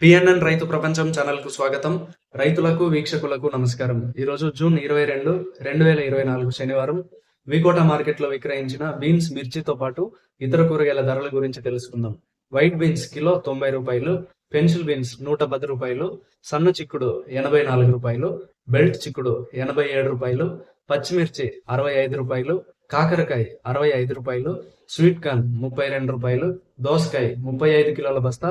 PNN రైతు ప్రపంచం ఛానల్కు స్వాగతం. రైతులకు వీక్షకులకు నమస్కారం. ఈరోజు జూన్ ఇరవై రెండు రెండు వేల ఇరవై నాలుగు శనివారం. వికోట మార్కెట్లో విక్రయించిన బీన్స్ మిర్చితో పాటు ఇతర కూరగాయల ధరల గురించి తెలుసుకుందాం. వైట్ బీన్స్ కిలో తొంభై రూపాయలు పెన్సిల్ బీన్స్ నూట పది రూపాయలు సన్న చిక్కుడు ఎనభై నాలుగు రూపాయలు బెల్ట్ చిక్కుడు ఎనభై ఏడు రూపాయలు పచ్చిమిర్చి అరవై ఐదు రూపాయలు కాకరకాయ అరవై ఐదు రూపాయలు స్వీట్ కార్న్ ముప్పై రెండు రూపాయలు దోసకాయ ముప్పై ఐదు కిలోల బస్తా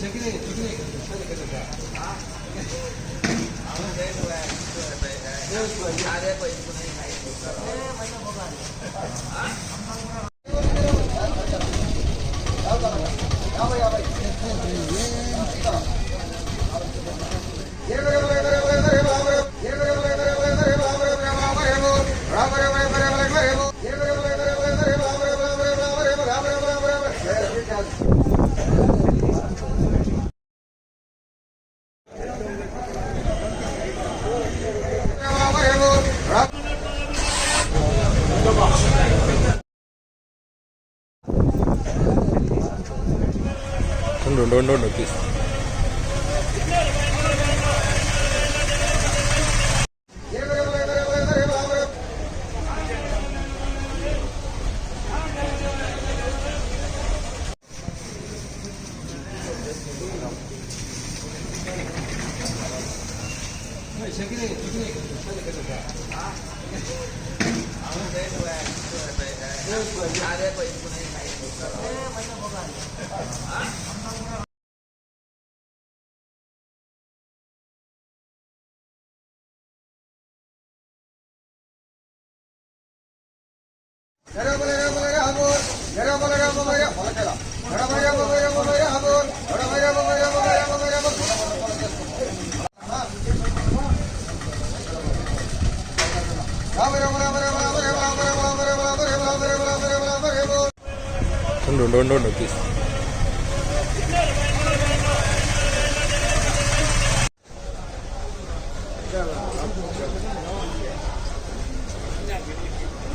पैसे no, no, no, no, please. Thank you. Don't, don't, don't, don't, please. Yeah,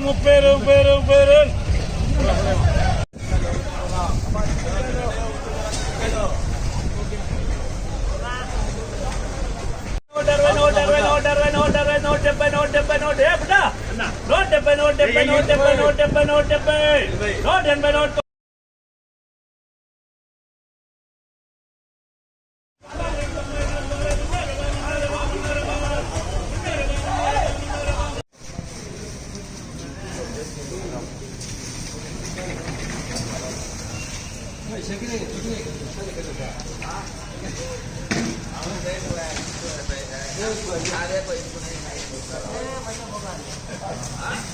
ముప్పై ముప్పై ముప్పై నూట అరవై డెబ్బై డెబ్బై నూట డెబ్బై నూట డెబ్బై నూట డెబ్బై నూట డెబ్బై నూట డెబ్బై నూట ఎనభై నూట Thank you.